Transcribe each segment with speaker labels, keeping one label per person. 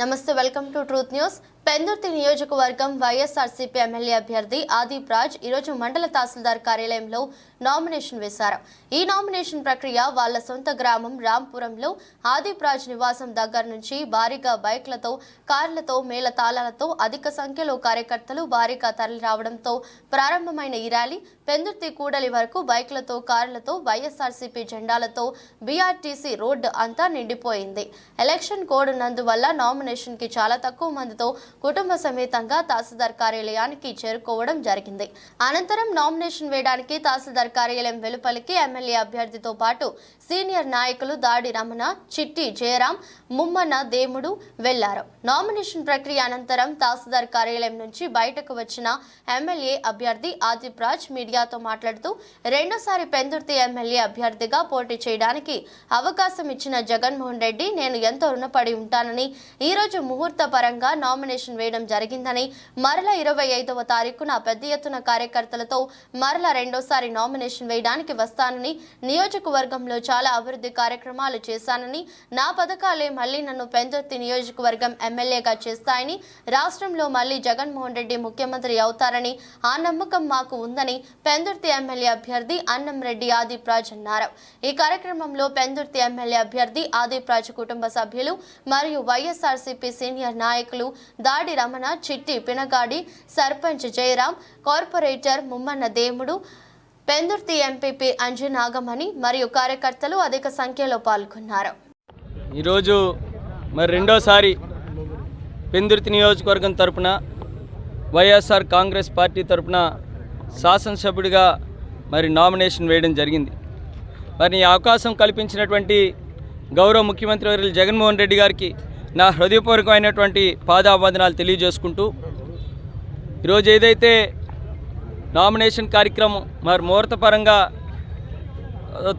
Speaker 1: నమస్తే welcome to truth news. Pendurthi నియోజకవర్గం YSRCP MLA అభ్యర్థి ఆదిప్ రాజ్ ఈరోజు మండల తహసీల్దార్ కార్యాలయంలో నామినేషన్ వేశారు. ఈ నామినేషన్ ప్రక్రియ వాళ్ళ సొంత గ్రామం రాంపురంలో ఆదిప్రాజ్ నివాసం దగ్గర నుంచి భారీగా బైక్లతో కార్లతో మేళతాళాలతో అధిక సంఖ్యలో కార్యకర్తలు భారీగా తరలిరావడంతో ప్రారంభమైన ఈ ర్యాలీ పెందుర్తి కూడలి వరకు బైక్లతో కార్లతో వైఎస్ఆర్సీపీ జెండాలతో బీఆర్టీసీ రోడ్డు అంతా నిండిపోయింది. ఎలక్షన్ కోడ్ ఉన్నందువల్ల నామినేషన్కి చాలా తక్కువ మందితో కుటుంబ సమేతంగా తహసీల్దార్ కార్యాలయానికి చేరుకోవడం జరిగింది. అనంతరం నామినేషన్ వేయడానికి తహసీల్దార్ కార్యాలయం వెలుపలికి ఎమ్మెల్యే అభ్యర్థితో పాటు సీనియర్ నాయకులు దాడి రమణ చిట్టి జయరాం ముమ్మన్న దేముడు వెళ్ళారు. నామినేషన్ ప్రక్రియ అనంతరం తహసీల్దార్ కార్యాలయం నుంచి బయటకు వచ్చిన ఎమ్మెల్యే అభ్యర్థి ఆదిప్ రాజ్ మీడియాతో మాట్లాడుతూ రెండోసారి పెందుర్తి ఎమ్మెల్యే అభ్యర్థిగా పోటీ చేయడానికి అవకాశం ఇచ్చిన జగన్మోహన్ రెడ్డి నేను ఎంతో రుణపడి ఉంటానని ఈ రోజు ముహూర్త పరంగా నామినేషన్ వేయడం జరిగిందని మరల ఇరవై ఐదవ తారీఖున పెద్ద ఎత్తున కార్యకర్తలతో మరల రెండోసారి నామినేషన్ వేయడానికి వస్తానని నియోజకవర్గంలో చాలా అభివృద్ధి కార్యక్రమాలు చేశానని నా పథకాలే మళ్ళీ నన్ను పెందొత్తి నియోజకవర్గం ఎమ్మెల్యేగా చేస్తాయని రాష్ట్రంలో మళ్ళీ జగన్మోహన్ రెడ్డి ముఖ్యమంత్రి అవుతారని ఆ నమ్మకం మాకు ఉందని పెందుర్తి ఎమ్మెల్యే అభ్యర్థి అన్నం రెడ్డి ఆదిప్ అన్నారు. ఈ కార్యక్రమంలో పెందుర్తి ఎమ్మెల్యే అభ్యర్థి ఆదిప్రాజ్ కుటుంబ సభ్యులు మరియు వైఎస్ఆర్సీపీ సీనియర్ నాయకులు Dadi Ramana Chitti Pinagadi sarpanch Jayaram corporator Mummanna Demudu Pendurthi MPP Anju Nagamani మరియు కార్యకర్తలు అధిక సంఖ్యలో పాల్గొన్నారు.
Speaker 2: ఈరోజు మరి రెండోసారి పెందుర్తి నియోజకవర్గం తరపున వైఎస్ఆర్ కాంగ్రెస్ పార్టీ తరపున శాసనసభ్యుడిగా మరి నామినేషన్ వేయడం జరిగింది. మరి ఈ అవకాశం కల్పించినటువంటి గౌరవ ముఖ్యమంత్రి వర్యులు జగన్మోహన్ రెడ్డి గారికి నా హృదయపూర్వకమైనటువంటి పాదాభివందనాలు తెలియజేసుకుంటూ ఈరోజు ఏదైతే నామినేషన్ కార్యక్రమం మరి ముహూర్తపరంగా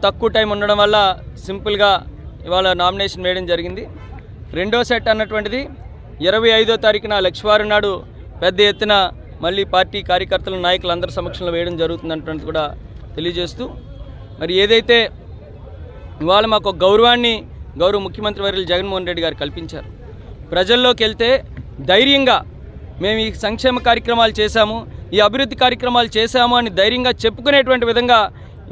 Speaker 2: తక్కువ టైం ఉండడం వల్ల సింపుల్గా ఇవాళ నామినేషన్ వేయడం జరిగింది. రెండో సెట్ అన్నటువంటిది ఇరవై ఐదో తారీఖున లక్ష్వారం నాడు పెద్ద ఎత్తున మళ్ళీ పార్టీ కార్యకర్తలు నాయకులు అందరి సమక్షంలో వేయడం జరుగుతుందన్నటువంటిది కూడా తెలియజేస్తూ మరి ఏదైతే ఇవాళ మాకు ఒక గౌరవాన్ని గౌరవ ముఖ్యమంత్రి వర్యులు జగన్మోహన్ రెడ్డి గారు కల్పించారు. ప్రజల్లోకి వెళ్తే ధైర్యంగా మేము ఈ సంక్షేమ కార్యక్రమాలు చేశాము. ఈ అభివృద్ధి కార్యక్రమాలు చేశాము అని ధైర్యంగా చెప్పుకునేటువంటి విధంగా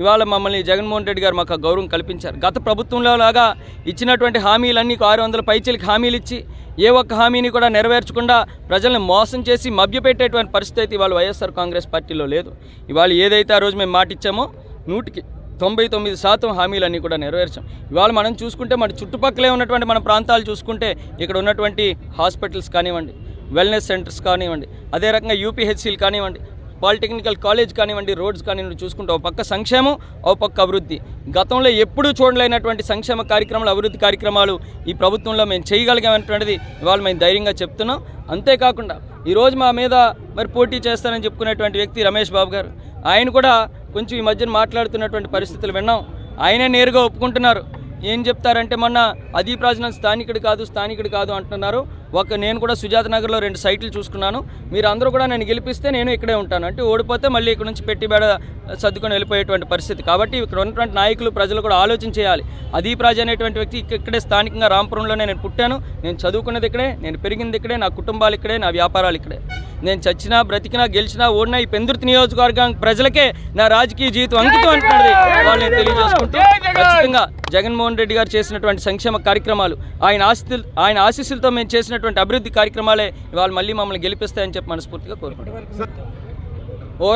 Speaker 2: ఇవాళ మమ్మల్ని జగన్మోహన్ రెడ్డి గారు మాకు గౌరవం కల్పించారు. గత ప్రభుత్వంలో లాగా ఇచ్చినటువంటి హామీలన్నీ ఆరు వందల పైచీలకు హామీలు ఇచ్చి ఏ ఒక్క హామీని కూడా నెరవేర్చకుండా ప్రజల్ని మోసం చేసి మభ్యపెట్టేటువంటి పరిస్థితి అయితే ఇవాళ వైఎస్ఆర్ కాంగ్రెస్ పార్టీలో లేదు. ఇవాళ ఏదైతే ఆ రోజు మేము మాట ఇచ్చామో నూటికి తొంభై తొమ్మిది శాతం హామీలన్నీ కూడా నెరవేర్చాం. ఇవాళ మనం చూసుకుంటే మన చుట్టుపక్కలే ఉన్నటువంటి మన ప్రాంతాలు చూసుకుంటే ఇక్కడ ఉన్నటువంటి హాస్పిటల్స్ కానివ్వండి వెల్నెస్ సెంటర్స్ కానివ్వండి అదే రకంగా యూపీహెచ్సీలు కానివ్వండి పాలిటెక్నికల్ కాలేజ్ కానివ్వండి రోడ్స్ కానివ్వండి చూసుకుంటే ఒక పక్క సంక్షేమం ఒక పక్క అభివృద్ధి. గతంలో ఎప్పుడూ చూడలేనటువంటి సంక్షేమ కార్యక్రమాలు అభివృద్ధి కార్యక్రమాలు ఈ ప్రభుత్వంలో మేము చేయగలిగామనేటువంటిది ఇవాళ మేము ధైర్యంగా చెప్తున్నాం. అంతేకాకుండా ఈరోజు మా మీద మరి పోటీ చేస్తానని చెప్పుకునేటువంటి వ్యక్తి రమేష్ బాబు గారు ఆయన కూడా కొంచెం ఈ మధ్యన మాట్లాడుతున్నటువంటి పరిస్థితులు విన్నాం. ఆయనే నేరుగా ఒప్పుకుంటున్నారు. ఏం చెప్తారంటే మొన్న అదీప్ రాజనాథ్ స్థానికుడు కాదు స్థానికుడు కాదు అంటున్నారు. ఒక నేను కూడా సుజాత నగర్లో రెండు సైట్లు చూసుకున్నాను. మీరు అందరూ కూడా నేను గెలిపిస్తే నేను ఇక్కడే ఉంటాను. అంటే ఓడిపోతే మళ్ళీ ఇక్కడ నుంచి పెట్టి బేడ సర్దుకొని వెళ్ళిపోయేటువంటి పరిస్థితి. కాబట్టి ఇక్కడ ఉన్నటువంటి నాయకులు ప్రజలు కూడా ఆలోచన చేయాలి. అదీప్ రాజు అనేటువంటి వ్యక్తి ఇక్కడే స్థానికంగా రాంపురంలోనే నేను పుట్టాను. నేను చదువుకున్నది ఇక్కడే నేను పెరిగింది ఇక్కడే నా కుటుంబాలు ఇక్కడే నా వ్యాపారాలు ఇక్కడే. నేను చచ్చినా బ్రతికినా గెలిచినా ఓడినా ఈ పెందుర్తి నియోజకవర్గం ప్రజలకే నా రాజకీయ జీవితం అంకితం అంటున్నది వాళ్ళు నేను తెలియజేసుకుంటూ ఖచ్చితంగా జగన్మోహన్ రెడ్డి గారు చేసినటువంటి సంక్షేమ కార్యక్రమాలు ఆయన ఆశీస్సులు ఆయన ఆశీస్సులతో మేము చేసినటువంటి అభివృద్ధి కార్యక్రమాలే ఇవాళ మళ్ళీ మమ్మల్ని గెలిపిస్తాయని చెప్పి మనస్ఫూర్తిగా కోరుకుంటున్నాం.